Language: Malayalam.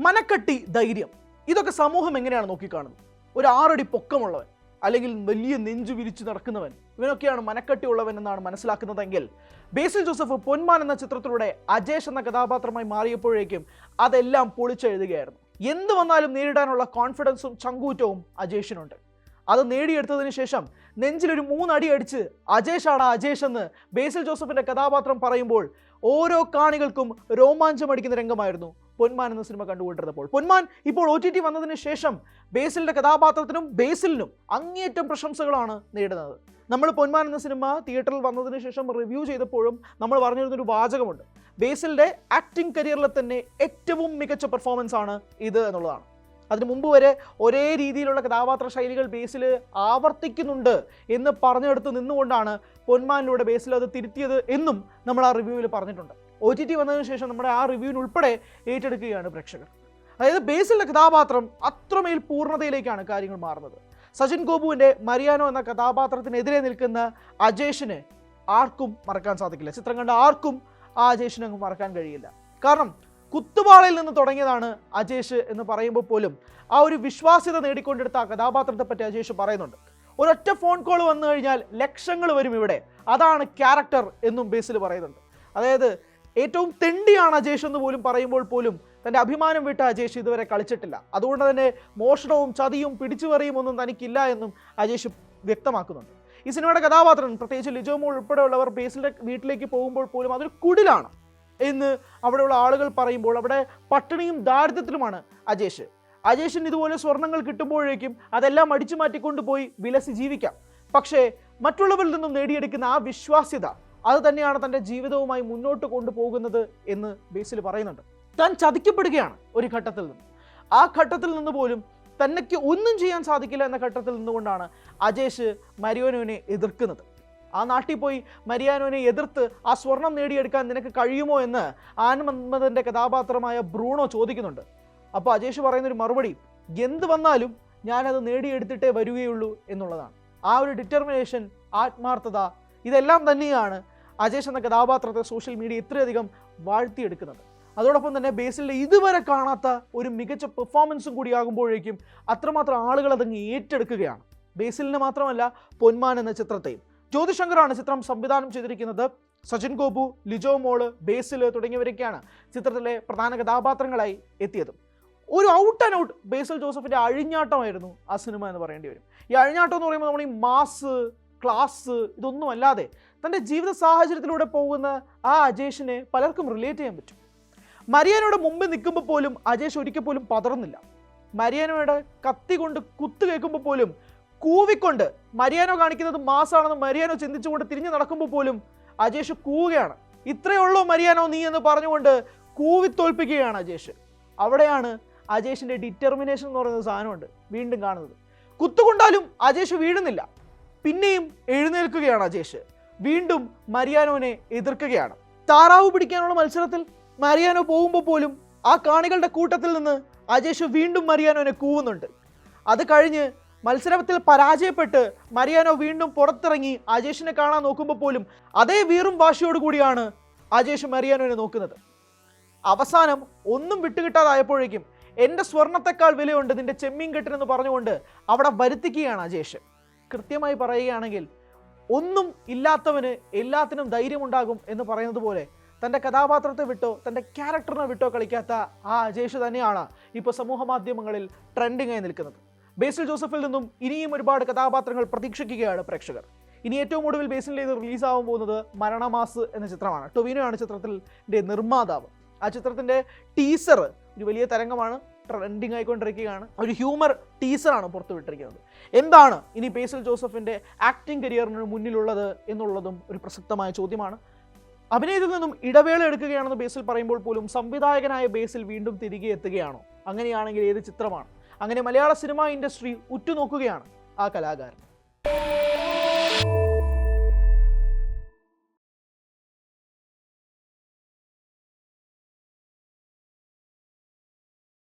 മനക്കട്ടി ധൈര്യം. ഇതൊക്കെ സമൂഹം എങ്ങനെയാണ് നോക്കിക്കാണുന്നത്? ഒരു ആറടി പൊക്കമുള്ളവൻ അല്ലെങ്കിൽ വലിയ നെഞ്ചു വിരിച്ചു നടക്കുന്നവൻ ഇവനൊക്കെയാണ് മനക്കെട്ടി ഉള്ളവൻ എന്നാണ് മനസ്സിലാക്കുന്നതെങ്കിൽ ബേസിൽ ജോസഫ് പൊന്മാൻ എന്ന ചിത്രത്തിലൂടെ അജേഷ് എന്ന കഥാപാത്രമായി മാറിയപ്പോഴേക്കും അതെല്ലാം പൊളിച്ചെഴുതുകയായിരുന്നു. എന്ത് വന്നാലും നേരിടാനുള്ള കോൺഫിഡൻസും ചങ്കൂറ്റവും അജേഷിനുണ്ട്. അത് നേടിയെടുത്തതിന് ശേഷം നെഞ്ചിലൊരു മൂന്നടി അടിച്ച് അജേഷാണ് അജേഷ് എന്ന് ബേസിൽ ജോസഫിന്റെ കഥാപാത്രം പറയുമ്പോൾ ഓരോ കാണികൾക്കും രോമാഞ്ചമടിക്കുന്ന രംഗമായിരുന്നു. പൊന്മാൻ എന്ന സിനിമ കണ്ടുകൊണ്ടിരുന്നപ്പോൾ. പൊന്മാൻ ഇപ്പോൾ ഒ ടി ടി വന്നതിന് ശേഷം ബേസിലിന്റെ കഥാപാത്രത്തിനും ബേസിലിനും അങ്ങേയറ്റം പ്രശംസകളാണ് നേടുന്നത്. നമ്മൾ പൊന്മാൻ എന്ന സിനിമ തിയേറ്ററിൽ വന്നതിന് ശേഷം റിവ്യൂ ചെയ്തപ്പോഴും നമ്മൾ പറഞ്ഞിരുന്നൊരു വാചകമുണ്ട്. ബേസിലിന്റെ ആക്ടിംഗ് കരിയറിലെ തന്നെ ഏറ്റവും മികച്ച പെർഫോമൻസ് ആണ് ഇത് എന്നുള്ളതാണ്. അതിനു മുമ്പ് വരെ ഒരേ രീതിയിലുള്ള കഥാപാത്ര ശൈലികൾ ബേസിൽ ആവർത്തിക്കുന്നുണ്ട് എന്ന് പറഞ്ഞെടുത്ത് നിന്നുകൊണ്ടാണ് പൊന്മാനിലൂടെ ബേസിൽ അത് തിരുത്തിയത് എന്നും നമ്മൾ ആ റിവ്യൂവിൽ പറഞ്ഞിട്ടുണ്ട്. ഒ ടി ടി വന്നതിന് ശേഷം നമ്മുടെ ആ റിവ്യൂവിന് ഉൾപ്പെടെ ഏറ്റെടുക്കുകയാണ് പ്രേക്ഷകർ. അതായത് ബേസിലെ കഥാപാത്രം അത്രമേൽ പൂർണതയിലേക്കാണ് കാര്യങ്ങൾ മാറുന്നത്. സച്ചിൻ ഗോപുവിന്റെ മരിയാനോ എന്ന കഥാപാത്രത്തിനെതിരെ നിൽക്കുന്ന അജേഷിനെ ആർക്കും മറക്കാൻ സാധിക്കില്ല. ചിത്രം കണ്ട ആർക്കും ആ അജേഷിനെ മറക്കാൻ കഴിയില്ല. കാരണം കുത്തുപാളയിൽ നിന്ന് തുടങ്ങിയതാണ് അജേഷ് എന്ന് പറയുമ്പോൾ പോലും ആ ഒരു വിശ്വാസ്യത നേടിക്കൊണ്ടെടുത്ത ആ കഥാപാത്രത്തെ പറ്റി അജേഷ് പറയുന്നുണ്ട്. ഒരൊറ്റ ഫോൺ കോൾ വന്നു കഴിഞ്ഞാൽ ലക്ഷങ്ങൾ വരും ഇവിടെ. അതാണ് ക്യാരക്ടർ എന്നും ബേസിൽ പറയുന്നുണ്ട്. അതായത് ഏറ്റവും തെണ്ടിയാണ് അജേഷ് എന്ന് പോലും പറയുമ്പോൾ പോലും തന്റെ അഭിമാനം വിട്ട് അജേഷ് ഇതുവരെ കളിച്ചിട്ടില്ല. അതുകൊണ്ട് തന്നെ മോഷണവും ചതിയും പിടിച്ചുപറിയും ഒന്നും തനിക്കില്ല എന്നും അജേഷ് വ്യക്തമാക്കുന്നുണ്ട്. ഈ സിനിമയുടെ കഥാപാത്രം പ്രത്യേകിച്ച് ലിജോ മോൾ ഉൾപ്പെടെയുള്ളവർ ബേസിലെ വീട്ടിലേക്ക് പോകുമ്പോൾ പോലും അതൊരു കുടിലാണ് എന്ന് അവിടെയുള്ള ആളുകൾ പറയുമ്പോൾ അവിടെ പട്ടിണിയും ദാരിദ്ര്യത്തിലുമാണ് അജേഷ് അജേഷിന് ഇതുപോലെ സ്വർണങ്ങൾ കിട്ടുമ്പോഴേക്കും അതെല്ലാം അടിച്ചു മാറ്റിക്കൊണ്ടുപോയി വിലസി ജീവിക്കാം. പക്ഷേ മറ്റുള്ളവരിൽ നിന്നും നേടിയെടുക്കുന്ന ആ വിശ്വാസ്യത അത് തന്നെയാണ് തന്റെ ജീവിതവുമായി മുന്നോട്ട് കൊണ്ടുപോകുന്നത് എന്ന് ബേസിൽ പറയുന്നുണ്ട്. താൻ ചതിക്കപ്പെടുകയാണ് ഒരു ഘട്ടത്തിൽ നിന്ന്. ആ ഘട്ടത്തിൽ നിന്ന് പോലും തന്നെക്ക് ഒന്നും ചെയ്യാൻ സാധിക്കില്ല എന്ന ഘട്ടത്തിൽ നിന്നുകൊണ്ടാണ് അജേഷ് മരിയോനുവിനെ എതിർക്കുന്നത്. ആ നാട്ടിൽ പോയി മരിയാനോനെ എതിർത്ത് ആ സ്വർണം നേടിയെടുക്കാൻ നിനക്ക് കഴിയുമോ എന്ന് ആനമന്മതന്റെ കഥാപാത്രമായ ബ്രൂണോ ചോദിക്കുന്നുണ്ട്. അപ്പോൾ അജേഷ് പറയുന്നൊരു മറുപടി എന്ത് വന്നാലും ഞാനത് നേടിയെടുത്തിട്ടേ വരികയുള്ളൂ എന്നുള്ളതാണ്. ആ ഒരു ഡിറ്റർമിനേഷൻ ആത്മാർത്ഥത ഇതെല്ലാം തന്നെയാണ് അജേഷ് എന്ന കഥാപാത്രത്തെ സോഷ്യൽ മീഡിയ ഇത്രയധികം വാഴ്ത്തിയെടുക്കുന്നത് അതോടൊപ്പം തന്നെ ബേസിലെ ഇതുവരെ കാണാത്ത ഒരു മികച്ച പെർഫോമൻസും കൂടി ആകുമ്പോഴേക്കും അത്രമാത്രം ആളുകൾ അതങ്ങ് ഏറ്റെടുക്കുകയാണ്. ബേസിലിനെ മാത്രമല്ല പൊന്മാൻ എന്ന ചിത്രത്തെയും. ജ്യോതിശങ്കറാണ് ചിത്രം സംവിധാനം ചെയ്തിരിക്കുന്നത്. സച്ചിൻ ഗോപു ലിജോ മോൾ ബേസിൽ തുടങ്ങിയവരൊക്കെയാണ് ചിത്രത്തിലെ പ്രധാന കഥാപാത്രങ്ങളായി എത്തിയത്. ഒരു ഔട്ട് ആൻഡ് ഔട്ട് ബേസിൽ ജോസഫിന്റെ അഴിഞ്ഞാട്ടമായിരുന്നു ആ സിനിമ എന്ന് പറയേണ്ടി വരും. ഈ അഴിഞ്ഞാട്ടം എന്ന് പറയുമ്പോൾ നമ്മൾ ഈ മാസ് ക്ലാസ് ഇതൊന്നുമല്ലാതെ തന്റെ ജീവിത സാഹചര്യത്തിലൂടെ പോകുന്ന ആ അജേഷിനെ പലർക്കും റിലേറ്റ് ചെയ്യാൻ പറ്റും. മരിയാനോയുടെ മുമ്പിൽ നിൽക്കുമ്പോൾ പോലും അജേഷ് ഒരിക്കൽ പോലും പതറുന്നില്ല. മരിയാനോയുടെ കത്തി കൊണ്ട് കുത്തു കേൾക്കുമ്പോൾ പോലും കൂവിക്കൊണ്ട് മരിയാനോ കാണിക്കുന്നത് മാസാണെന്ന് മരിയാനോ ചിന്തിച്ചുകൊണ്ട് തിരിഞ്ഞു നടക്കുമ്പോൾ പോലും അജേഷ് കൂവുകയാണ്. ഇത്രയേ ഉള്ളൂ മരിയാനോ നീ എന്ന് പറഞ്ഞുകൊണ്ട് കൂവി തോൽപ്പിക്കുകയാണ് അജേഷ്. അവിടെയാണ് അജേഷിന്റെ ഡിറ്റർമിനേഷൻ എന്ന് പറയുന്ന സാധനമുണ്ട് വീണ്ടും കാണുന്നത്. കുത്തുകൊണ്ടാലും അജേഷ് വീഴുന്നില്ല. പിന്നെയും എഴുന്നേൽക്കുകയാണ് അജേഷ്. വീണ്ടും മരിയാനോനെ എതിർക്കുകയാണ്. താറാവ് പിടിക്കാനുള്ള മത്സരത്തിൽ മരിയാനോ പോകുമ്പോൾ പോലും ആ കാണികളുടെ കൂട്ടത്തിൽ നിന്ന് അജേഷ് വീണ്ടും മരിയാനോനെ കൂവുന്നുണ്ട്. അത് കഴിഞ്ഞ് മത്സരത്തിൽ പരാജയപ്പെട്ട് മരിയാനോ വീണ്ടും പുറത്തിറങ്ങി അജേഷിനെ കാണാൻ നോക്കുമ്പോൾ പോലും അതേ വീറും വാശിയോട് കൂടിയാണ് അജേഷ് മരിയാനോനെ നോക്കുന്നത്. അവസാനം ഒന്നും വിട്ടുകിട്ടാതായപ്പോഴേക്കും എന്റെ സ്വർണത്തെക്കാൾ വിലയുണ്ട് നിന്റെ ചെമ്മീൻ കെട്ടിനെന്ന് പറഞ്ഞുകൊണ്ട് അവിടെ വരുത്തിക്കുകയാണ് അജേഷ്. കൃത്യമായി പറയുകയാണെങ്കിൽ ഒന്നും ഇല്ലാത്തവന് എല്ലാത്തിനും ധൈര്യമുണ്ടാകും എന്ന് പറയുന്നത് പോലെ തന്റെ കഥാപാത്രത്തെ വിട്ടോ തന്റെ ക്യാരക്ടറിനെ വിട്ടോ കളിക്കാത്ത ആ അജേഷ് തന്നെയാണ് ഇപ്പോൾ സമൂഹ മാധ്യമങ്ങളിൽ ട്രെൻഡിങ്ങായി നിൽക്കുന്നത്. ബേസിൽ ജോസഫിൽ നിന്നും ഇനിയും ഒരുപാട് കഥാപാത്രങ്ങൾ പ്രതീക്ഷിക്കുകയാണ് പ്രേക്ഷകർ. ഇനി ഏറ്റവും ഒടുവിൽ ഇത് റിലീസാവാൻ പോകുന്നത് മരണമാസ് എന്ന ചിത്രമാണ്. ടൊവിനോയാണ് ചിത്രത്തിന്റെ നിർമ്മാതാവ്. ആ ചിത്രത്തിന്റെ ടീസർ ഒരു വലിയ തരംഗമാണ്. ട്രെൻഡിങ് ആയിക്കൊണ്ടിരിക്കുകയാണ്. ഒരു ഹ്യൂമർ ടീസറാണ് പുറത്തുവിട്ടിരിക്കുന്നത് എന്താണ് ഇനി ബേസിൽ ജോസഫിന്റെ ആക്ടിംഗ് കരിയറിന് മുന്നിലുള്ളത് എന്നുള്ളതും ഒരു പ്രസക്തമായ ചോദ്യമാണ്. അഭിനയത്തിൽ നിന്നും ഇടവേള എടുക്കുകയാണെന്ന് ബേസിൽ പറയുമ്പോൾ പോലും സംവിധായകനായ ബേസിൽ വീണ്ടും തിരികെ എത്തുകയാണോ? അങ്ങനെയാണെങ്കിൽ ഏത് ചിത്രമാണ്? അങ്ങനെ മലയാള സിനിമാ ഇൻഡസ്ട്രി ഉറ്റുനോക്കുകയാണ് ആ കലാകാരൻ.